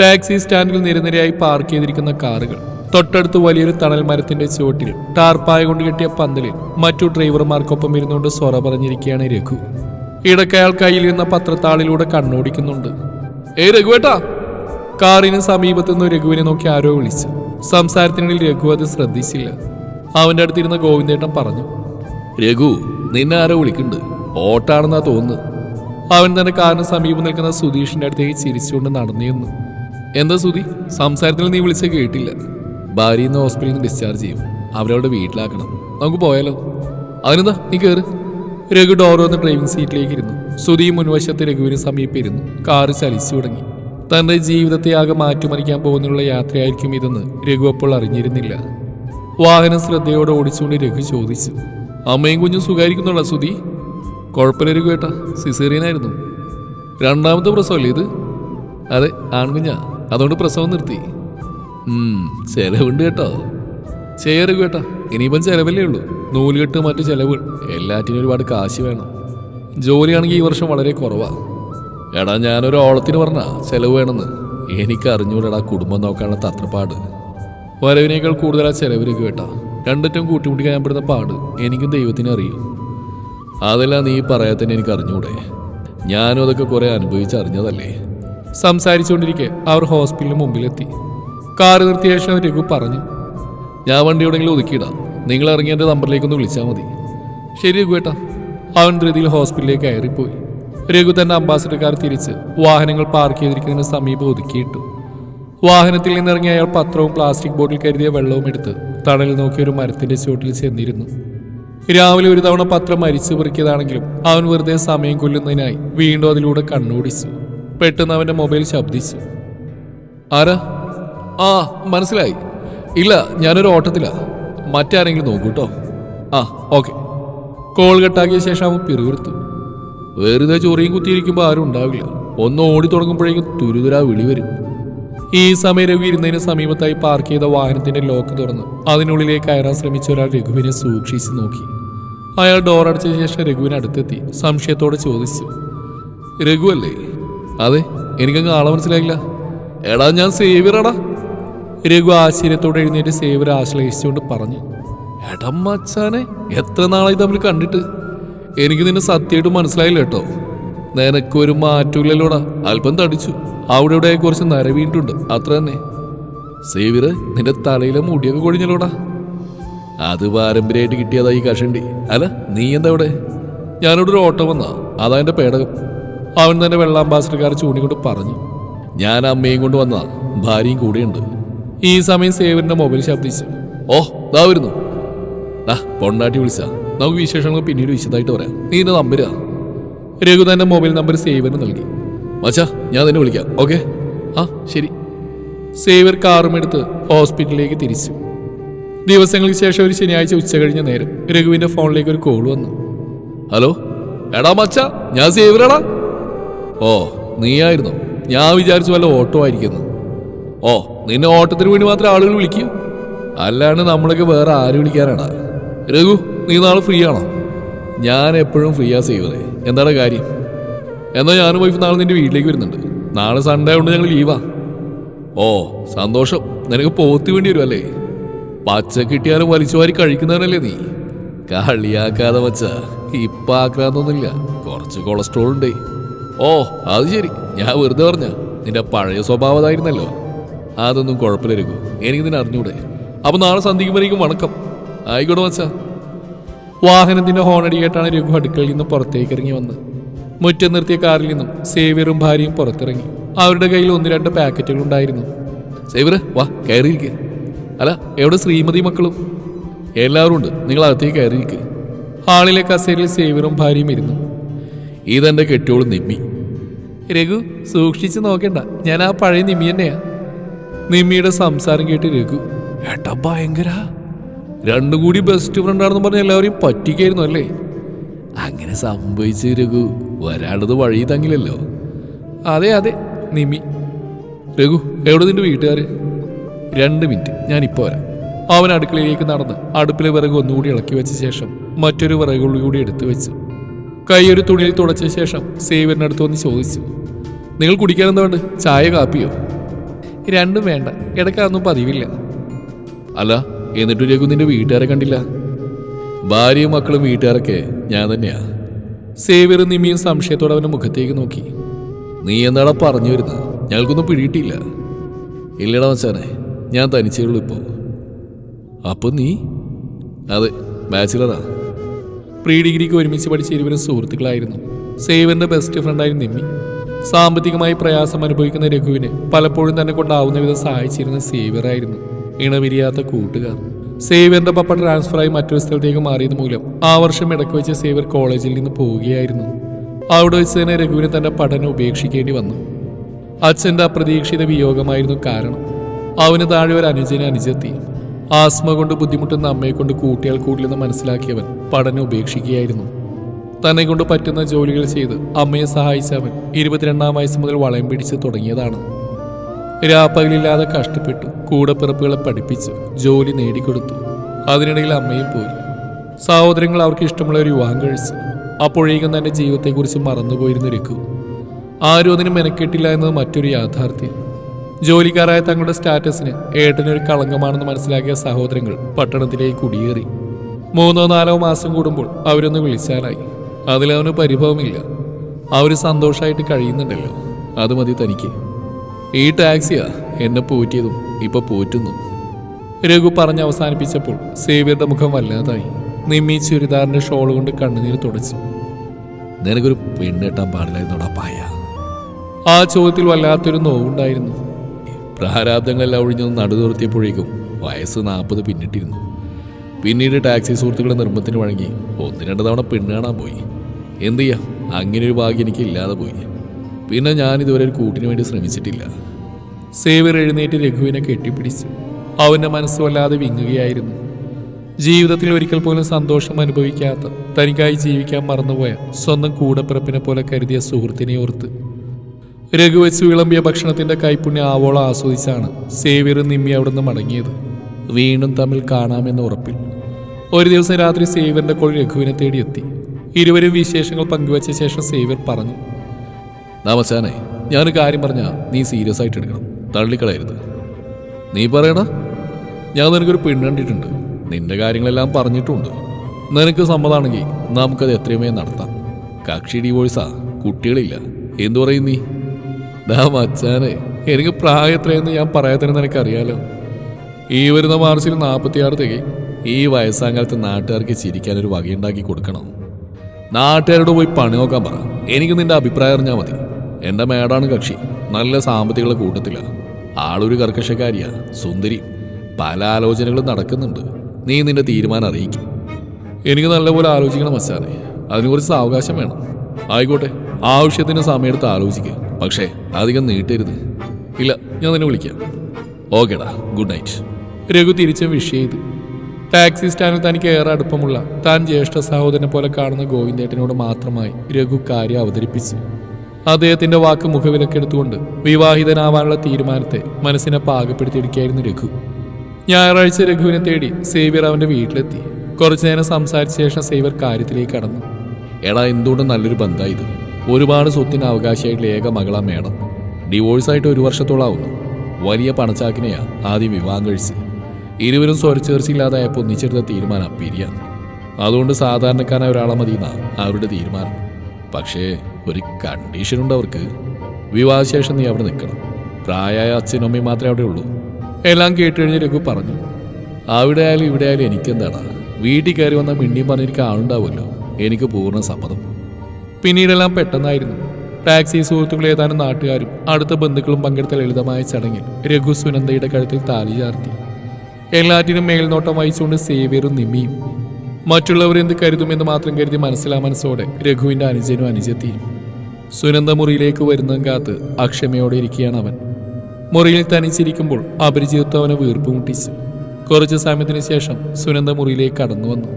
Taxi സ്റ്റാൻഡിൽ നിരനിരയായി park ചെയ്തിരിക്കുന്ന കാറുകൾ. തൊട്ടടുത്ത് വലിയൊരു തണൽ മരത്തിന്റെ ചുവട്ടിൽ ടാർപ്പായ കൊണ്ട് കെട്ടിയ പന്തലിൽ മറ്റു ഡ്രൈവർമാർക്കൊപ്പം ഇരുന്നുകൊണ്ട് സ്വറ പറഞ്ഞിരിക്കുകയാണ് രഘു. ഇടക്കയാൾ കയ്യിലിരുന്ന പത്രത്താളിലൂടെ കണ്ണോടിക്കുന്നുണ്ട്. ഏ രഘുവേട്ടാ കാറിന് സമീപത്തുനിന്ന് രഘുവിനെ നോക്കി ആരോ വിളിച്ചു. സംസാരത്തിനിടയിൽ രഘു അത് ശ്രദ്ധിച്ചില്ല. അവന്റെ അടുത്തിരുന്ന ഗോവിന്ദേട്ടൻ പറഞ്ഞു രഘു നിന്നെ ആരോ വിളിക്കുന്നുണ്ട്. ഓട്ടാണെന്നാ തോന്നുന്നു അവൻ തന്നെ കാറിന് സമീപം നിൽക്കുന്ന സുധീഷിന്റെ അടുത്തേക്ക് ചിരിച്ചുകൊണ്ട് നടന്നിരുന്നു എന്താ സുധി? സംസാരത്തിൽ നീ വിളിച്ച കേട്ടില്ല. ഭാര്യ ഇന്ന് ഹോസ്പിറ്റലിൽ നിന്ന് ഡിസ്ചാർജ് ചെയ്യും. അവരവിടെ വീട്ടിലാക്കണം. നമുക്ക് പോയാലോ? അതിനെന്താ? നീ കയറ് രഘു ഡോർ വന്ന് ഡ്രൈവിംഗ് സീറ്റിലേക്ക് ഇരുന്നു. സുധി മുൻവശത്ത് രഘുവിന് സമീപിരുന്നു കാറ് ചലിച്ചു തുടങ്ങി. തന്റെ ജീവിതത്തെ ആകെ മാറ്റിമറിക്കാൻ പോകുന്നുള്ള യാത്രയായിരിക്കും ഇതെന്ന് രഘു അപ്പോൾ അറിഞ്ഞിരുന്നില്ല. വാഹനം ശ്രദ്ധയോടെ ഓടിച്ചുകൊണ്ട് രഘു ചോദിച്ചു. അമ്മയും കുഞ്ഞും സുഖായിരിക്കുന്നുള്ള സുധി? കുഴപ്പമില്ല രഘു ഏട്ടാ. സിസേറിയനായിരുന്നു രണ്ടാമത്തെ പ്രസവമല്ലേ ഇത്? അതെ ആൺകുഞ്ഞാ. അതുകൊണ്ട് പ്രസവം നിർത്തി. ചെലവുണ്ട് കേട്ടോ. ചെയ്യരു കേട്ടോ. ഇനിയിപ്പം ചെലവല്ലേ ഉള്ളൂ. നൂലുകെട്ട് മറ്റു ചെലവ്. എല്ലാറ്റിനും ഒരുപാട് കാശ് വേണം. ജോലിയാണെങ്കിൽ ഈ വർഷം വളരെ കുറവാ. എടാ ഞാനൊരു ഓളത്തിന് പറഞ്ഞ ചെലവ് വേണമെന്ന്. എനിക്ക് അറിഞ്ഞൂടെടാ കുടുംബം നോക്കാനുള്ള തത്രപ്പാട്. വരവിനേക്കാൾ കൂടുതൽ ആ കേട്ടാ. രണ്ടറ്റം കൂട്ടിമുട്ടിക്കാൻ ഞാൻ പെടുന്ന പാട് എനിക്കും ദൈവത്തിന് അറിയും. അതെല്ലാം നീ പറയാത്തന്നെ എനിക്ക് അറിഞ്ഞൂടെ ഞാനും അതൊക്കെ കുറെ അനുഭവിച്ചറിഞ്ഞതല്ലേ. സംസാരിച്ചുകൊണ്ടിരിക്കെ അവർ ഹോസ്പിറ്റലിന് മുമ്പിലെത്തി. കാർ നിർത്തിയ ശേഷം രഘു പറഞ്ഞു ഞാൻ വണ്ടി എവിടെയെങ്കിലും ഒതുക്കിയിടാം. നിങ്ങൾ ഇറങ്ങി എന്റെ നമ്പറിലേക്കൊന്ന് വിളിച്ചാൽ മതി. ശരി രഘു ഏട്ടാ. അവൻ രീതിയിൽ ഹോസ്പിറ്റലിലേക്ക് കയറിപ്പോയി. രഘു തന്റെ അംബാസഡർ കാർ തിരിച്ച് വാഹനങ്ങൾ പാർക്ക് ചെയ്തിരിക്കുന്നതിന് സമീപം ഒതുക്കിയിട്ടു. വാഹനത്തിൽ നിന്നിറങ്ങിയ അയാൾ പത്രവും പ്ലാസ്റ്റിക് ബോട്ടിൽ കരുതിയ വെള്ളവും എടുത്ത് തണലിൽ നോക്കി ഒരു മരത്തിന്റെ ചുവട്ടിൽ ചെന്നിരുന്നു. രാവിലെ ഒരു തവണ പത്രം മരിച്ചു പെറുക്കിയതാണെങ്കിലും അവൻ വെറുതെ സമയം കൊല്ലുന്നതിനായി വീണ്ടും അതിലൂടെ കണ്ണോടിച്ചു. പെട്ടെന്ന് അവന്റെ മൊബൈൽ ശബ്ദിച്ചു. ആരാ? ആ മനസ്സിലായി. ഇല്ല ഞാനൊരു ഓട്ടത്തിലാ. മറ്റാരെങ്കിലും നോക്കൂ കേട്ടോ ആ ഓക്കെ. കോൾ കട്ടാക്കിയ ശേഷം അവൻ പിറുവിറുത്തു വെറുതെ ചൊറിയും കുത്തിയിരിക്കുമ്പോൾ ആരും ഉണ്ടാവില്ല. ഒന്ന് ഓടി തുടങ്ങുമ്പോഴേക്കും തുരുതുരാ വിളി വരും. ഈ സമയം രവി ഇരുന്നതിന് സമീപത്തായി പാർക്ക് ചെയ്ത വാഹനത്തിന്റെ ലോക്ക് തുറന്ന് അതിനുള്ളിലേക്ക് കയറാൻ ശ്രമിച്ച ഒരാൾ രഘുവിനെ സൂക്ഷിച്ചു നോക്കി. അയാൾ ഡോർ അടച്ച ശേഷം രഘുവിന് അടുത്തെത്തി സംശയത്തോടെ ചോദിച്ചു രഘു അല്ലേ? അതെ എനിക്കങ്ങ് ആളെ മനസ്സിലായില്ല. എടാ ഞാൻ സേവിയറാടാ. രഘു ആശ്ചര്യത്തോടെ എഴുന്നേറ്റ് സേവിയർ ആശ്ലേഷിച്ചുകൊണ്ട് പറഞ്ഞു എടം മച്ചാനെ എത്ര നാളായി തമ്മിൽ കണ്ടിട്ട്? എനിക്ക് നിന്നെ സത്യമായിട്ട് മനസ്സിലായില്ല കേട്ടോ. നിനക്കൊരു മാറ്റൂലല്ലോടാ അല്പം തടിച്ചു. അവിടെ ഇവിടെ കുറച്ച് നരവീണ്ടുണ്ട് അത്ര തന്നെ. സേവിയർ നിന്റെ തലയിലെ മുടിയൊക്കെ കൊഴിഞ്ഞല്ലോടാ. അത് പാരമ്പര്യമായിട്ട് കിട്ടിയതാ ഈ കഷണ്ടി. അല്ല നീ എന്താ ഇവിടെ? ഞാനിവിടെ ഒരു ഓട്ടം വന്നാ. അതാ എന്റെ പേടകം. അവൻ തന്നെ വെള്ളാംബാസഡർക്കാർ ചൂണ്ടിക്കൊണ്ട് പറഞ്ഞു ഞാൻ അമ്മയും കൊണ്ട് വന്നതാ. ഭാര്യയും കൂടെയുണ്ട്. ഈ സമയം സേവന്റെ മൊബൈൽ ശബ്ദിച്ചു. ഓ ദാ വരുന്നു. ആ പൊണ്ണാട്ടി വിളിച്ച. നമുക്ക് വിശേഷങ്ങൾ പിന്നീട് വിശദമായിട്ട് പറയാം. നീ എന്റെ നമ്പരാ രഘു തന്റെ മൊബൈൽ നമ്പർ സേവന് നൽകി. മച്ചാ ഞാൻ നിന്നെ വിളിക്കാം. ഓക്കെ? ആ ശരി. സേവർ കാറും എടുത്ത് ഹോസ്പിറ്റലിലേക്ക് തിരിച്ചു. ദിവസങ്ങൾക്ക് ശേഷം ഒരു ശനിയാഴ്ച ഉച്ച കഴിഞ്ഞ നേരം രഘുവിന്റെ ഫോണിലേക്ക് ഒരു കോൾ വന്നു. ഹലോ? എടാ മച്ച ഞാൻ സേവരടാ. ഓ നീയായിരുന്നു? ഞാൻ വിചാരിച്ചു വല്ല ഓട്ടോ ആയിരിക്കുന്നു. ഓ നിന്നെ ഓട്ടത്തിന് വേണ്ടി മാത്രം ആളുകൾ വിളിക്കും? അല്ലാണ്ട് നമ്മളൊക്കെ വേറെ ആര് വിളിക്കാനാണ്. രഘു നീ നാളെ ഫ്രീ ആണോ? ഞാൻ എപ്പോഴും ഫ്രീയാ സേവറേ എന്താണ് കാര്യം? എന്നാൽ ഞാനും വൈഫ് നാളെ നിന്റെ വീട്ടിലേക്ക് വരുന്നുണ്ട്. നാളെ സൺഡേ ഉണ്ട് ഞങ്ങൾ ലീവാ ഓ സന്തോഷം. നിനക്ക് പോത്തി വേണ്ടി വരും അല്ലേ? പച്ച കിട്ടിയാലും വലിച്ചു വാരി കഴിക്കുന്നവനല്ലേ നീ? കളിയാക്കാതെ വച്ച ഇപ്പൊ കുറച്ച് കൊളസ്ട്രോൾ ഉണ്ടേ. ഓ അത് ശരി. ഞാൻ വെറുതെ പറഞ്ഞ നിന്റെ പഴയ സ്വഭാവതായിരുന്നല്ലോ. അതൊന്നും കുഴപ്പമില്ലായിരിക്കും എനിക്ക് നിന്നെ അറിഞ്ഞൂടെ. അപ്പൊ നാളെ സന്ധിക്കുമ്പോഴേക്കും വണക്കം. ആയിക്കോട്ടെ മച്ചാ. വാഹനത്തിന്റെ ഹോണടി കേട്ടാണ് രഘു അടുക്കളയിൽ നിന്ന് പുറത്തേക്ക് ഇറങ്ങി വന്നത്. മുറ്റം നിർത്തിയ കാറിൽ നിന്നും സേവിയറും ഭാര്യയും പുറത്തിറങ്ങി. അവരുടെ കയ്യിൽ ഒന്ന് രണ്ട് പാക്കറ്റുകൾ ഉണ്ടായിരുന്നു. സേവിയർ വാ കയറിയിരിക്കുക അല്ല എവിടെ ശ്രീമതി മക്കളും? എല്ലാവരും ഉണ്ട്. നിങ്ങൾ അകത്തേക്ക് കയറിയിരിക്കുക ഹാളിലെ കസേരയിൽ സേവിയറും ഭാര്യയും ഇരുന്നു. ഇതെന്റെ കെട്ടിയോളും നിമ്മി. രഘു സൂക്ഷിച്ചു നോക്കണ്ട. ഞാൻ ആ പഴയ നിമ്മി തന്നെയാ. നിമ്മിയുടെ സംസാരം കേട്ട് രഘു ഏട്ടാ ഭയങ്കര. രണ്ടും കൂടി ബെസ്റ്റ് ഫ്രണ്ട് ആണെന്ന് പറഞ്ഞ എല്ലാവരെയും പറ്റിക്കായിരുന്നു അല്ലേ? അങ്ങനെ സംഭവിച്ച് രഘു ഒരാളത് വഴി തങ്ങില്ലല്ലോ. അതെ അതെ നിമി രഘു എവിടെ നിന്റെ വീട്ടുകാര്? രണ്ട് മിനിറ്റ് ഞാൻ ഇപ്പോൾ വരാം. അവൻ അടുക്കളയിലേക്ക് നടന്ന് അടുപ്പിലെ വിറക് ഒന്നുകൂടി ഇളക്കി വെച്ച ശേഷം മറ്റൊരു വിറകുള്ളി എടുത്തു വെച്ചു. കൈ ഒരു തുണിയിൽ തുടച്ച ശേഷം സേവറിനടുത്ത് വന്ന് ചോദിച്ചു നിങ്ങൾ കുടിക്കാൻ എന്താ വേണ്ട ചായ കാപ്പിയോ? രണ്ടും വേണ്ട. ഇടയ്ക്കാന്നും പതിവില്ല. അല്ല എന്നിട്ട് രഘു നിന്റെ വീട്ടുകാരെ കണ്ടില്ല? ഭാര്യയും മക്കളും വീട്ടുകാരൊക്കെ ഞാൻ തന്നെയാ. സേവിയർ നിമിയും സംശയത്തോടെ അവന്റെ മുഖത്തേക്ക് നോക്കി. നീ എന്നാടാ പറഞ്ഞു വരുന്നത് ഞങ്ങൾക്കൊന്നും പിടിയിട്ടില്ല. ഇല്ലടാ മച്ചാനെ ഞാൻ തനിച്ചേ ഉള്ളൂ ഇപ്പോൾ അപ്പം നീ? അതെ ബാച്ചിലറാ. പ്രീ ഡിഗ്രിക്ക് ഒരുമിച്ച് പഠിച്ച ഇരുവരും സുഹൃത്തുക്കളായിരുന്നു. സേവന്റെ ബെസ്റ്റ് ഫ്രണ്ടായിരുന്നു നിമ്മി. സാമ്പത്തികമായി പ്രയാസം അനുഭവിക്കുന്ന രഘുവിനെ പലപ്പോഴും തന്നെ കൊണ്ടാവുന്ന വിധം സഹായിച്ചിരുന്ന സേവ്യറായിരുന്നു ഇണവിരിയാത്ത കൂട്ടുകാർ. സേവ്യറിന്റെ പപ്പ ട്രാൻസ്ഫറായി മറ്റൊരു സ്ഥലത്തേക്ക് മാറിയത് മൂലം ആ വർഷം ഇടയ്ക്ക് വെച്ച് സേവ്യർ കോളേജിൽ നിന്ന് പോവുകയായിരുന്നു. അവിടെ വെച്ച് തന്നെ രഘുവിന് തന്റെ പഠനം ഉപേക്ഷിക്കേണ്ടി വന്നു. അച്ഛന്റെ അപ്രതീക്ഷിത വിയോഗമായിരുന്നു കാരണം. അവന് താഴെ ഒരു അനുജനെ അനുജത്തി. ആസ്മ കൊണ്ട് ബുദ്ധിമുട്ടുന്ന അമ്മയെ കൊണ്ട് കൂട്ടിയാൽ കൂടില്ലെന്ന് മനസ്സിലാക്കിയവൻ പഠനം ഉപേക്ഷിക്കുകയായിരുന്നു. തന്നെ കൊണ്ട് പറ്റുന്ന ജോലികൾ ചെയ്ത് അമ്മയെ സഹായിച്ച അവൻ ഇരുപത്തിരണ്ടാം വയസ്സ് മുതൽ വളയം പിടിച്ച് തുടങ്ങിയതാണ്. രാപ്പകലില്ലാതെ കഷ്ടപ്പെട്ടു കൂടപ്പിറപ്പുകളെ പഠിപ്പിച്ച് ജോലി നേടിക്കൊടുത്തു. അതിനിടയിൽ അമ്മയും പോയി. സഹോദരങ്ങൾ അവർക്ക് ഇഷ്ടമുള്ള ഒരു വിവാഹം കഴിച്ചു. അപ്പോഴേക്കും തന്റെ ജീവിതത്തെക്കുറിച്ച് മറന്നുപോയിരുന്നു രഘു. ആരും അതിന് മെനക്കെട്ടില്ല എന്നത് മറ്റൊരു യാഥാർത്ഥ്യം. ജോലിക്കാരായ തങ്ങളുടെ സ്റ്റാറ്റസിന് ഏട്ടനൊരു കളങ്കമാണെന്ന് മനസ്സിലാക്കിയ സഹോദരങ്ങൾ പട്ടണത്തിലേക്ക് കുടിയേറി. മൂന്നോ നാലോ മാസം കൂടുമ്പോൾ അവരൊന്ന് വിളിച്ചാലായി. അതിലവന് പരിഭവമില്ല. അവർ സന്തോഷമായിട്ട് കഴിയുന്നുണ്ടല്ലോ. അത് മതി തനിക്ക്. ഈ ടാക്സിയാ എന്നെ പോറ്റിയതും ഇപ്പൊ പോറ്റുന്നു. രഘു പറഞ്ഞ് അവസാനിപ്പിച്ചപ്പോൾ സേവ്യരുടെ മുഖം വല്ലാതായി. നിമ്മി ചുരിദാറിന്റെ ഷോൾ കൊണ്ട് കണ്ണുനീര് തുടച്ചു. നിനക്കൊരു പെണ്ണെട്ടാൻ പാടില്ലായിരുന്നോടാ പായ. ആ ചോദ്യത്തിൽ വല്ലാത്തൊരു നോവുണ്ടായിരുന്നു. പ്രാരാബ്ദങ്ങളെല്ലാം ഒഴിഞ്ഞത് നടുനിർത്തിയപ്പോഴേക്കും വയസ്സ് നാൽപ്പത് പിന്നിട്ടിരുന്നു. പിന്നീട് ടാക്സി സുഹൃത്തുക്കളുടെ നിർമ്മത്തിന് വഴങ്ങി ഒന്ന് രണ്ട് തവണ പെണ്ണ് കാണാൻ പോയി. എന്ത് ചെയ്യാം? അങ്ങനെ ഒരു ഭാഗ്യം എനിക്ക് ഇല്ലാതെ പോയി. പിന്നെ ഞാൻ ഇതുവരെ ഒരു കൂട്ടിന് വേണ്ടി ശ്രമിച്ചിട്ടില്ല. സേവർ എഴുന്നേറ്റ് രഘുവിനെ കെട്ടിപ്പിടിച്ചു. അവന്റെ മനസ്സ് വല്ലാതെ വിങ്ങുകയായിരുന്നു. ജീവിതത്തിൽ ഒരിക്കൽ പോലും സന്തോഷം അനുഭവിക്കാത്ത തനിക്കായി ജീവിക്കാൻ മറന്നുപോയ സ്വന്തം കൂടപ്പിറപ്പിനെ പോലെ കരുതിയ സുഹൃത്തിനെ ഓർത്ത് രഘു വെച്ച് വിളമ്പിയ ഭക്ഷണത്തിന്റെ കൈപ്പുണ്യം ആവോളം ആസ്വദിച്ചാണ് സേവ്യറും നിമ്മി അവിടുന്ന് മടങ്ങിയത്. വീണ്ടും തമ്മിൽ കാണാമെന്ന ഉറപ്പിൽ. ഒരു ദിവസം രാത്രി സേവ്യറിന്റെ കോൾ രഘുവിനെ തേടിയെത്തി. ഇരുവരും വിശേഷങ്ങൾ പങ്കുവച്ച ശേഷം സേവ്യർ പറഞ്ഞു നമസ്കാരേ ഞാനൊരു കാര്യം പറഞ്ഞ നീ സീരിയസ് ആയിട്ട് എടുക്കണം. തള്ളിക്കളയരുത്. നീ പറയണ ഞാൻ നിനക്കൊരു പെണ്ണ് കണ്ടിട്ടുണ്ട്. നിന്റെ കാര്യങ്ങളെല്ലാം പറഞ്ഞിട്ടുണ്ട്. നിനക്ക് സമ്മതമാണെങ്കിൽ നമുക്കത് എത്രയുമേ നടത്താം. കക്ഷി ഡിവോഴ്സാ കുട്ടികളില്ല. എന്തു പറയും നീ? ഡാ മച്ചാനെ എനിക്ക് പ്രായം എത്രയെന്ന് ഞാൻ പറയാത്തന്നെ നിനക്കറിയാലോ ഈ വരുന്ന മാർച്ചിൽ നാൽപ്പത്തിയാറ് തികയും ഈ വയസ്സാങ്കാലത്ത് നാട്ടുകാർക്ക് ചിരിക്കാൻ ഒരു വകയുണ്ടാക്കി കൊടുക്കണം. നാട്ടുകാരോട് പോയി പണി നോക്കാൻ പറ. എനിക്ക് നിന്റെ അഭിപ്രായം അറിഞ്ഞാൽ മതി. എന്റെ മേടാണ് കക്ഷി. നല്ല സാമ്പത്തികളുടെ കൂട്ടത്തില്ല ആളൊരു കർക്കശക്കാരിയാ. സുന്ദരി. പല ആലോചനകളും നടക്കുന്നുണ്ട്. നീ നിന്റെ തീരുമാനം അറിയിക്കും. എനിക്ക് നല്ലപോലെ ആലോചിക്കണം മച്ചാനെ. അതിന് കുറച്ച് സാവകാശം വേണം. ആയിക്കോട്ടെ ആവശ്യത്തിന് സമയമെടുത്ത് ആലോചിക്കുക പക്ഷേ അധികം നീട്ടരുത്. ഇല്ല ഞാൻ നിന്നെ വിളിക്കാം. ഓക്കേടാ ഗുഡ് നൈറ്റ്. രഘു തിരിച്ച വിഷ് ടാക്സി സ്റ്റാൻഡിൽ തനിക്ക് ഏറെ അടുപ്പമുള്ള താൻ ജ്യേഷ്ഠ സഹോദരനെ പോലെ കാണുന്ന ഗോവിന്ദേട്ടനോട് മാത്രമായി രഘു കാര്യം അവതരിപ്പിച്ചു. അദ്ദേഹത്തിന്റെ വാക്ക് മുഖവിലക്കെടുത്തുകൊണ്ട് വിവാഹിതനാവാനുള്ള തീരുമാനത്തെ മനസ്സിനെ പാകപ്പെടുത്തിയിരിക്കുകയായിരുന്നു രഘു. ഞായറാഴ്ച രഘുവിനെ തേടി സേവ്യർ അവന്റെ വീട്ടിലെത്തി. കുറച്ചു നേരം സംസാരിച്ച ശേഷം സേവ്യർ കാര്യത്തിലേക്ക് കടന്നു. എടാ എന്തുകൊണ്ടും നല്ലൊരു ബന്ധമായി ഇത്? ഒരുപാട് സ്വത്തിന് അവകാശിയായിട്ടുള്ള ഏക മകളാ മേഡം. ഡിവോഴ്സായിട്ട് ഒരു വർഷത്തോളാവുന്നു. വലിയ പണച്ചാക്കിനെയാ ആദ്യം വിവാഹം കഴിച്ച് ഇരുവരും സ്വരച്ചേർച്ചയില്ലാതായപ്പോൾ ഒന്നിച്ചെടുത്ത തീരുമാനം പിരിയാൻ അതുകൊണ്ട് സാധാരണക്കാരനായ ഒരാളെ മതി അവരുടെ തീരുമാനം. പക്ഷേ ഒരു കണ്ടീഷനുണ്ട് അവർക്ക്. വിവാഹശേഷം നീ അവിടെ നിൽക്കണം. പ്രായമായ അച്ഛനും അമ്മയും മാത്രമേ അവിടെ ഉള്ളൂ. എല്ലാം കേട്ടുകഴിഞ്ഞ് രഘു പറഞ്ഞു. അവിടെ ആയാലും ഇവിടെ ആയാലും എനിക്കെന്താടാ? വീട്ടിൽ കയറി വന്ന മിണ്ടിയും പറഞ്ഞിരിക്കാൻ ആളുണ്ടാവുമല്ലോ. എനിക്ക് പൂർണ സമ്മതം. പിന്നീടെല്ലാം പെട്ടെന്നായിരുന്നു. ടാക്സി സുഹൃത്തുക്കൾ ഏതാനും നാട്ടുകാരും അടുത്ത ബന്ധുക്കളും പങ്കെടുത്ത ലളിതമായ ചടങ്ങിൽ രഘു സുനന്ദയുടെ കഴുത്തിൽ താലി ചാർത്തി. എല്ലാറ്റിനും മേൽനോട്ടം വഹിച്ചുകൊണ്ട് സേവ്യറും നിമ്മിയും. മറ്റുള്ളവർ എന്ത് കരുതുമെന്ന് മാത്രം കരുതി മനസ്സിലാ മനസ്സോടെ രഘുവിന്റെ അനുജനും അനുജത്തിയും. സുനന്ദ മുറിയിലേക്ക് വരുന്നതും കാത്ത് അക്ഷമയോടെ ഇരിക്കുകയാണ് അവൻ. മുറിയിൽ തനിച്ചിരിക്കുമ്പോൾ അപരിചിതത്വം അവനെ വീർപ്പ് മുട്ടിച്ചു. കുറച്ചു സമയത്തിന് ശേഷം സുനന്ദ മുറിയിലേക്ക് കടന്നു വന്നു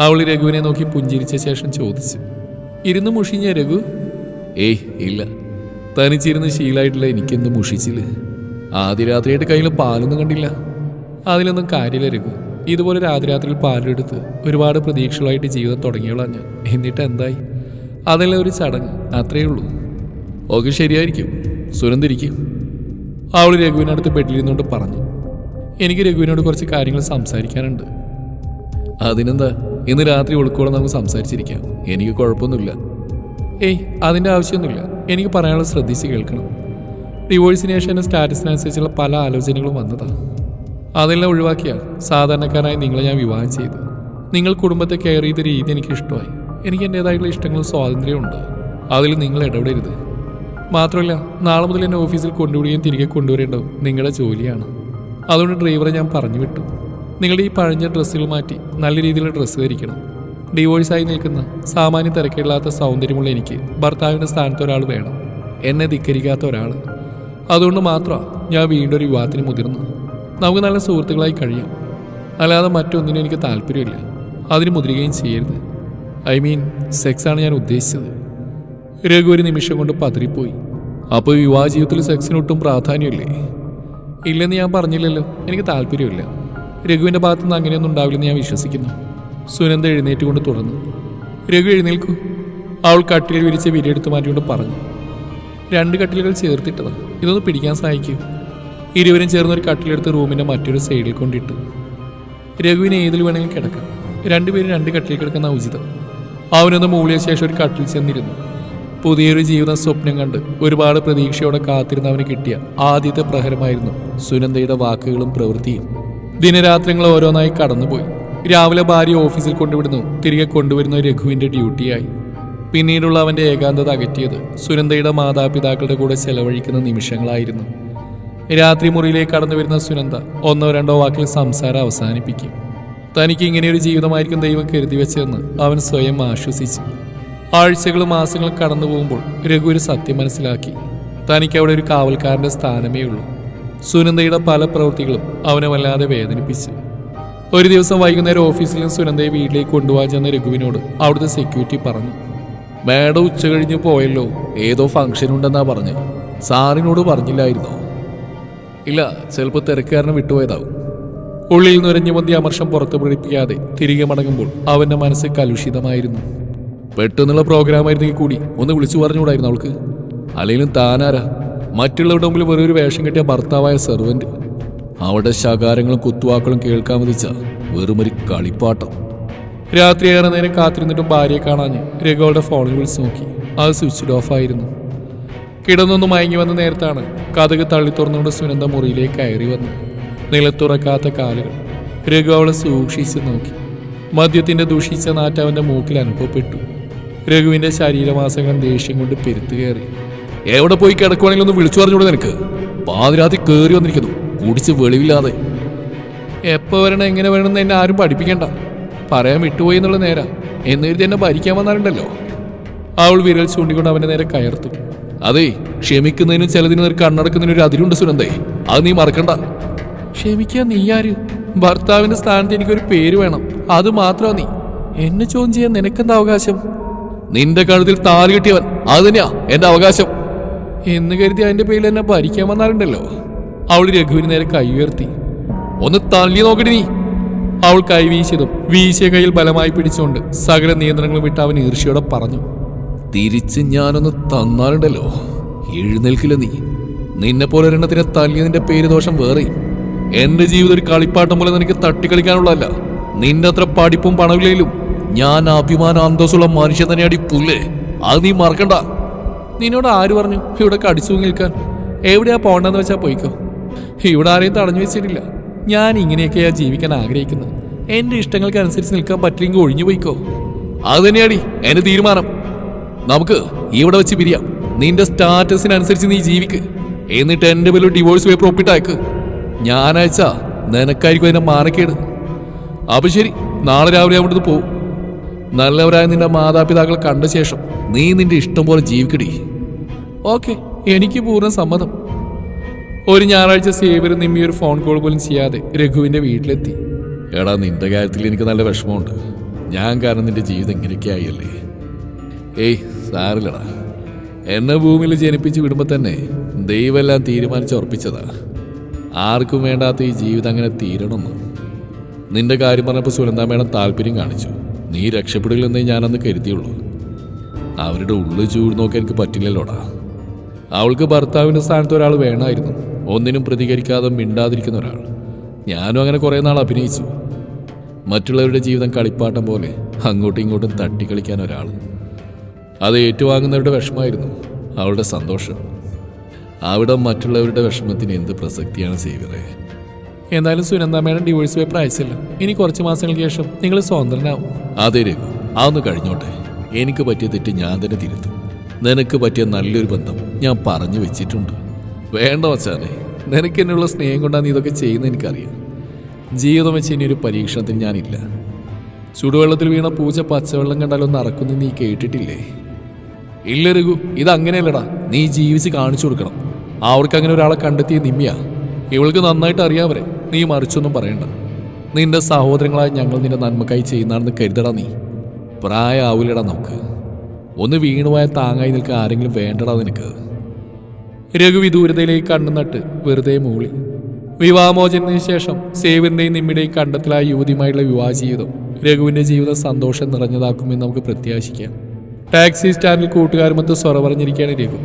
അവൾ രഘുവിനെ നോക്കി പുഞ്ചിരിച്ച ശേഷം ചോദിച്ചു. ഇരുന്ന് മുഷിഞ്ഞ രഘു ഏയ് ഇല്ല. തനിച്ചിരുന്ന് ശീലായിട്ടുള്ള എനിക്കെന്ത് മുഷിച്ചിൽ? ആദ്യ രാത്രിയായിട്ട് കയ്യിൽ പാലൊന്നും കണ്ടില്ല. അതിലൊന്നും കാര്യമില്ല രഘു. ഇതുപോലെ രാത്രിരാത്രിയിൽ പാലെടുത്ത് ഒരുപാട് പ്രതീക്ഷകളായിട്ട് ജീവിതം തുടങ്ങിയോളാം ഞാൻ. എന്നിട്ട് എന്തായി? അതല്ല ഒരു ചടങ്ങ്. അത്രയേ ഉള്ളൂ. ഓക്കെ ശരിയായിരിക്കും. സുരന്തിരിക്കും അവൾ രഘുവിനടുത്ത് ബെഡിലിരുന്നുകൊണ്ട് പറഞ്ഞു. എനിക്ക് രഘുവിനോട് കുറച്ച് കാര്യങ്ങൾ സംസാരിക്കാനുണ്ട്. അതിനെന്താ? ഇന്ന് രാത്രി ഉൾക്കോളം നമുക്ക് സംസാരിച്ചിരിക്കാം. എനിക്ക് കുഴപ്പമൊന്നുമില്ല. ഏയ് അതിന്റെ ആവശ്യമൊന്നുമില്ല. എനിക്ക് പറയാനുള്ളത് ശ്രദ്ധിച്ച് കേൾക്കണം. ഡിവോഴ്സിന് ശേഷം എന്റെ സ്റ്റാറ്റസിനനുസരിച്ചുള്ള പല ആലോചനകളും വന്നതാണ് അതെല്ലാം ഒഴിവാക്കിയ സാധാരണക്കാരായി നിങ്ങളെ ഞാൻ വിവാഹം ചെയ്തു. നിങ്ങൾ കുടുംബത്തെ കെയർ ചെയ്ത രീതി എനിക്ക് ഇഷ്ടമായി. എനിക്ക് എന്റേതായിട്ടുള്ള ഇഷ്ടങ്ങളും സ്വാതന്ത്ര്യമുണ്ട് അതിൽ നിങ്ങൾ ഇടപെടരുത്. മാത്രമല്ല നാളെ മുതൽ എന്നെ ഓഫീസിൽ കൊണ്ടുവിടുകയും തിരികെ കൊണ്ടുവരേണ്ടത് നിങ്ങളുടെ ജോലിയാണ്. അതുകൊണ്ട് ഡ്രൈവറെ ഞാൻ പറഞ്ഞു വിട്ടു. നിങ്ങളുടെ ഈ പഴഞ്ഞ ഡ്രസ്സുകൾ മാറ്റി നല്ല രീതിയിലുള്ള ഡ്രസ്സ് ധരിക്കണം. ഡിവോഴ്സായി നിൽക്കുന്ന സാമാന്യ തിരക്കില്ലാത്ത സൗന്ദര്യമുള്ള എനിക്ക് ഭർത്താവിന്റെ സ്ഥാനത്ത് ഒരാൾ വേണം. എന്നെ ധിക്കരിക്കാത്ത ഒരാൾ. അതുകൊണ്ട് മാത്രമാണ് ഞാൻ വീണ്ടും ഒരു വിവാഹത്തിന് മുതിർന്നു. നമുക്ക് നല്ല സുഹൃത്തുക്കളായി കഴിയാം. അല്ലാതെ മറ്റൊന്നിനും എനിക്ക് താല്പര്യമില്ല. അതിന് മുതിരുകയും ചെയ്യരുത്. ഐ മീൻ സെക്സാണ് ഞാൻ ഉദ്ദേശിച്ചത്. രഘു ഒരു നിമിഷം കൊണ്ട് പതറിപ്പോയി അപ്പോൾ വിവാഹ ജീവിതത്തിൽ സെക്സിനൊട്ടും പ്രാധാന്യമില്ലേ? ഇല്ലെന്ന് ഞാൻ പറഞ്ഞില്ലല്ലോ. എനിക്ക് താല്പര്യമില്ല. രഘുവിന്റെ ഭാഗത്തുനിന്ന് അങ്ങനെയൊന്നും ഉണ്ടാവില്ലെന്ന് ഞാൻ വിശ്വസിക്കുന്നു. സുനന്ദ എഴുന്നേറ്റുകൊണ്ട് തുടർന്നു രഘു എഴുന്നേൽക്കൂ. അവൾ കട്ടിൽ വിരിച്ച് വിരിയെടുത്ത് മാറ്റിക്കൊണ്ട് പറഞ്ഞു. രണ്ട് കട്ടിലുകൾ ചേർത്തിട്ടത്. ഇതൊന്ന് പിടിക്കാൻ സഹായിക്കൂ. ഇരുവരും ചേർന്ന് ഒരു കട്ടിലെടുത്ത് റൂമിന്റെ മറ്റൊരു സൈഡിൽ കൊണ്ടിട്ടു. രഘുവിന് ഏതിൽ വേണമെങ്കിലും കിടക്കാം. രണ്ടുപേരും രണ്ട് കട്ടിൽ കിടക്കുന്ന ഉചിതം. അവനൊന്ന് മൂളിയ ശേഷം ഒരു കട്ടിൽ ചെന്നിരുന്നു. പുതിയൊരു ജീവിതം സ്വപ്നം കണ്ട് ഒരുപാട് പ്രതീക്ഷയോടെ കാത്തിരുന്ന അവന് കിട്ടിയ ആദ്യത്തെ പ്രഹരമായിരുന്നു സുനന്ദയുടെ വാക്കുകളും പ്രവൃത്തിയും. ദിനരാത്രങ്ങൾ ഓരോന്നായി കടന്നുപോയി. രാവിലെ ഭാര്യ ഓഫീസിൽ കൊണ്ടുവിടുന്നു. തിരികെ കൊണ്ടുവരുന്ന രഘുവിന്റെ ഡ്യൂട്ടിയായി. പിന്നീടുള്ള അവന്റെ ഏകാന്തത അകറ്റിയത് സുനന്ദയുടെ മാതാപിതാക്കളുടെ കൂടെ ചെലവഴിക്കുന്ന നിമിഷങ്ങളായിരുന്നു. രാത്രി മുറിയിലേക്ക് കടന്നു വരുന്ന സുനന്ദ ഒന്നോ രണ്ടോ വാക്കിൽ സംസാരം അവസാനിപ്പിക്കും. തനിക്ക് ഇങ്ങനെയൊരു ജീവിതമായിരിക്കും ദൈവം കരുതി വെച്ചതെന്ന് അവൻ സ്വയം ആശ്വസിച്ചു. ആഴ്ചകളും മാസങ്ങളും കടന്നു പോകുമ്പോൾ രഘു ഒരു സത്യം മനസ്സിലാക്കി. തനിക്ക് അവിടെ ഒരു കാവൽക്കാരന്റെ സ്ഥാനമേ ഉള്ളൂ. സുനന്ദയുടെ പല പ്രവൃത്തികളും അവനെ വല്ലാതെ വേദനിപ്പിച്ചു. ഒരു ദിവസം വൈകുന്നേരം ഓഫീസിലും സുനന്ദയെ വീട്ടിലേക്ക് കൊണ്ടുപോകാൻ ചെന്ന രഘുവിനോട് അവിടുത്തെ സെക്യൂരിറ്റി പറഞ്ഞു. മേഡം ഉച്ച കഴിഞ്ഞ് പോയല്ലോ. ഏതോ ഫംഗ്ഷൻ ഉണ്ടെന്നാ പറഞ്ഞു. സാറിനോട് പറഞ്ഞില്ലായിരുന്നോ? ഇല്ല ചിലപ്പോൾ തിരക്കുകാരനെ വിട്ടുപോയതാവും ഉള്ളിൽ നുരഞ്ഞു മതി അമർഷം പുറത്തു പിടിപ്പിക്കാതെ തിരികെ മടങ്ങുമ്പോൾ അവന്റെ മനസ്സ് കലുഷിതമായിരുന്നു. പെട്ടെന്നുള്ള പ്രോഗ്രാം ആയിരുന്നെങ്കിൽ കൂടി ഒന്ന് വിളിച്ചു പറഞ്ഞുകൂടായിരുന്നു അവൾക്ക്? അല്ലെങ്കിലും താനാരാ മറ്റുള്ളവരുടെ മുമ്പിൽ വെറും വേഷം കെട്ടിയ ഭർത്താവായ സെർവന്റ് അവിടെ ശകാരങ്ങളും കുത്തുവാക്കളും കേൾക്കാൻ മതിച്ച വെറുമൊരു കളിപ്പാട്ടം. രാത്രി ഏറെ നേരം കാത്തിരുന്നിട്ടും ഭാര്യയെ കാണാഞ്ഞ് രഘുവളുടെ ഫോണിൽ വിളിച്ച് നോക്കി. അത് സ്വിച്ച്ഡ് ഓഫ് ആയിരുന്നു. കിടന്നൊന്ന് മയങ്ങി വന്ന നേരത്താണ് കഥക് തള്ളി തുറന്നുകൊണ്ട് സുനന്ദ മുറിയിലേക്ക് കയറി വന്നു നിലത്തുറക്കാത്ത കാലുകൾ. രഘു അവളെ സൂക്ഷിച്ച് നോക്കി. മദ്യത്തിന്റെ ദൂഷിച്ച നാറ്റ് അവന്റെ മൂക്കിൽ അനുഭവപ്പെട്ടു. രഘുവിന്റെ ശരീരമാസങ്ങൾ ദേഷ്യം കൊണ്ട് പെരുത്തു കയറി. എവിടെ പോയി കിടക്കുവാണെങ്കിൽ ഒന്ന് വിളിച്ചു പറഞ്ഞൂടെ നിനക്ക്. പാതിരാതി കയറി വന്നിരിക്കുന്നു. കുടിച്ച് വെളിവില്ലാതെ. എപ്പോ വരണം എങ്ങനെ വരണമെന്ന് എന്നെ ആരും പഠിപ്പിക്കണ്ട. പറയാൻ വിട്ടുപോയി എന്നുള്ള നേരാ. എന്നെഴുതി എന്നെ ഭരിക്കാൻ വന്നാലുണ്ടല്ലോ. അവൾ വിരൽ ചൂണ്ടിക്കൊണ്ട് അവന്റെ നേരെ കയർത്തു. അതെ ക്ഷമിക്കുന്നതിനും ചിലതിനും ഒരു കണ്ണടക്കുന്നതിനും ഒരു അതിരുണ്ട് സുനന്ദേ. അത് നീ മറക്കണ്ട. ക്ഷമിക്കാൻ നീ ആര്? ഭർത്താവിന്റെ സ്ഥാനത്ത് എനിക്കൊരു പേര് വേണം. അത് മാത്രമാ നീ. എന്നെ ചോദ്യം ചെയ്യാൻ നിനക്കെന്താ അവകാശം? നിന്റെ കഴുത്തിൽ താൽ കിട്ടിയവൻ. അത് തന്നെയാ അവകാശം. എന്ന് കരുതി അതിന്റെ പേരിൽ എന്നെ ഭരിക്കാൻ വന്നാലുണ്ടല്ലോ. അവൾ രഘുവിന് നേരെ കൈ ഉയർത്തി. ഒന്ന് തള്ളി നോക്കടി നീ. അവൾ കൈ വീശിയതും വീശിയ കയ്യിൽ ബലമായി പിടിച്ചുകൊണ്ട് സകല നിയന്ത്രണങ്ങളും വിട്ട് അവൻ ഈർഷ്യയോടെ പറഞ്ഞു തിരിച്ച് ഞാനൊന്ന് തന്നാലുണ്ടല്ലോ. എഴുന്നേൽക്കില്ല നീ. നിന്നെ പോലെ ഒരെണ്ണത്തിനെ തല്ലിയതിന്റെ പേര് ദോഷം വേറെ. എന്റെ ജീവിതം ഒരു കളിപ്പാട്ടം പോലെ നിനക്ക് തട്ടിക്കളിക്കാനുള്ളതല്ല. നിന്റെ അത്ര പഠിപ്പും പണവിലയിലും ഞാൻ അഭിമാന അന്തസ്സുള്ള മനുഷ്യൻ തന്നെയാടി പുല്ലേ. അത് നീ മറക്കണ്ട. നിന്നോട് ആര് പറഞ്ഞു? ഇവിടെ കടിച്ചു നിൽക്കാൻ. എവിടെയാ പോണ്ടെന്ന് വെച്ചാൽ പോയിക്കോ. ഇവിടെ ആരെയും തടഞ്ഞു വെച്ചിട്ടില്ല. ഞാൻ ഇങ്ങനെയൊക്കെയാ ജീവിക്കാൻ ആഗ്രഹിക്കുന്നത്. എന്റെ ഇഷ്ടങ്ങൾക്കനുസരിച്ച് നിൽക്കാൻ പറ്റില്ലെങ്കിൽ ഒഴിഞ്ഞു പോയിക്കോ. അത് തന്നെയാടി എന്റെ തീരുമാനം. നമുക്ക് ഇവിടെ വെച്ച് പിരിയാം. നിന്റെ സ്റ്റാറ്റസിനനുസരിച്ച് നീ ജീവിക്ക്. എന്നിട്ട് എന്റെ പേരിൽ ഡിവോഴ്സ് പേപ്പർ ഒപ്പിട്ടയക്ക് അയച്ചാ നിനക്കായിരിക്കും എന്നെ മാനക്കേട്. അപ്പൊ ശരി നാളെ രാവിലെ അവിടുന്ന് പോവും. നല്ലവരായ നിന്റെ മാതാപിതാക്കളെ കണ്ട ശേഷം നീ നിന്റെ ഇഷ്ടം പോലെ ജീവിക്കടി. ഓക്കെ എനിക്ക് പൂർണ സമ്മതം. ഒരു ഞായറാഴ്ച സേവർ നിമ്മി ഒരു ഫോൺ കോൾ പോലും ചെയ്യാതെ രഘുവിന്റെ വീട്ടിലെത്തി. എടാ നിന്റെ കാര്യത്തിൽ എനിക്ക് നല്ല വിഷമമുണ്ട്. ഞാൻ കാരണം നിന്റെ ജീവിതം ഇങ്ങനെയൊക്കെ ആയല്ലേ ഏയ് സാറില്ലടാ. എന്നെ ഭൂമിയിൽ ജനിപ്പിച്ച് വിടുമ്പോൾ തന്നെ ദൈവമെല്ലാം തീരുമാനിച്ച് ഉറപ്പിച്ചതാ. ആർക്കും വേണ്ടാത്ത ഈ ജീവിതം അങ്ങനെ തീരണമെന്ന്. നിന്റെ കാര്യം പറഞ്ഞപ്പോൾ സുനന്ദ മേഡം താല്പര്യം കാണിച്ചു. നീ രക്ഷപ്പെടില്ലെന്നേ ഞാനന്ന് കരുതിയുള്ളൂ. അവരുടെ ഉള്ളു ചൂട് നോക്കാൻ എനിക്ക് പറ്റില്ലല്ലോടാ. അവൾക്ക് ഭർത്താവിന്റെ സ്ഥാനത്ത് ഒരാൾ വേണമായിരുന്നു. ഒന്നിനും പ്രതികരിക്കാതെ മിണ്ടാതിരിക്കുന്ന ഒരാൾ. ഞാനും അങ്ങനെ കുറേ നാൾ അഭിനയിച്ചു. മറ്റുള്ളവരുടെ ജീവിതം കളിപ്പാട്ടം പോലെ അങ്ങോട്ടും ഇങ്ങോട്ടും തട്ടിക്കളിക്കാൻ ഒരാൾ. അത് ഏറ്റുവാങ്ങുന്നവരുടെ വിഷമമായിരുന്നു. അവളുടെ സന്തോഷം. അവിടെ മറ്റുള്ളവരുടെ വിഷമത്തിന് എന്ത് പ്രസക്തിയാണ് സേവിയറെ? എന്തായാലും സുനന്ദമേടം ഡിവോഴ്സ് പേപ്പർ അയച്ചില്ല. ഇനി കുറച്ച് മാസങ്ങൾക്ക് ശേഷം നിങ്ങൾ സ്വതന്ത്രനാവും. അതെ രഘു അതൊന്ന് കഴിഞ്ഞോട്ടെ. എനിക്ക് പറ്റിയ തെറ്റ് ഞാൻ തന്നെ തിരുത്തും. നിനക്ക് പറ്റിയ നല്ലൊരു ബന്ധം ഞാൻ പറഞ്ഞു വെച്ചിട്ടുണ്ട്. വേണ്ട വച്ചാനെ നിനക്ക് എന്നുള്ള സ്നേഹം കൊണ്ടാണ് നീ ഇതൊക്കെ ചെയ്യുന്നത് എനിക്കറിയാം. ജീവിതം വെച്ച് ഇനി ഒരു പരീക്ഷണത്തിന് ഞാനില്ല. ചുടുവെള്ളത്തിൽ വീണ പൂച്ച പച്ചവെള്ളം കണ്ടാലൊന്ന് അറക്കുന്നു നീ കേട്ടിട്ടില്ലേ? ഇല്ല രഘു ഇതങ്ങനെയല്ലടാ. നീ ജീവിച്ച് കാണിച്ചു കൊടുക്കണം. അവർക്ക് അങ്ങനെ ഒരാളെ കണ്ടെത്തിയ നിമ്മിയ. ഇവൾക്ക് നന്നായിട്ട് അറിയാവരെ നീ മറിച്ചൊന്നും പറയണ്ട. നിന്റെ സഹോദരങ്ങളായ ഞങ്ങൾ നിന്റെ നന്മക്കായി ചെയ്യുന്നതാണെന്ന് കരുതടാ നീ. പ്രായമാവൂലടാ നമുക്ക്. ഒന്ന് വീണുപോയ താങ്ങായി നിൽക്കാൻ ആരെങ്കിലും വേണ്ടടാ നിനക്ക്. രഘു വിദൂരതയിലേക്ക് കണ്ണു നട്ട് വെറുതെ മൂളി. വിവാഹമോചനത്തിന് ശേഷം സേവിന്റെയും നിമ്മിയുടെയും കണ്ടത്തിലായ യുവതിയുമായുള്ള വിവാഹ ജീവിതം രഘുവിന്റെ ജീവിതം സന്തോഷം നിറഞ്ഞതാക്കുമെന്ന് നമുക്ക് പ്രത്യാശിക്കാം. ടാക്സി സ്റ്റാൻഡിൽ കൂട്ടുകാരുമൊത്ത് സ്വറ പറഞ്ഞിരിക്കുകയാണ് രഘു.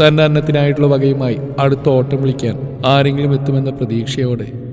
തന്റെ അന്നത്തിനായിട്ടുള്ള വകയുമായി അടുത്ത ഓട്ടം വിളിക്കാൻ ആരെങ്കിലും എത്തുമെന്ന പ്രതീക്ഷയോടെ.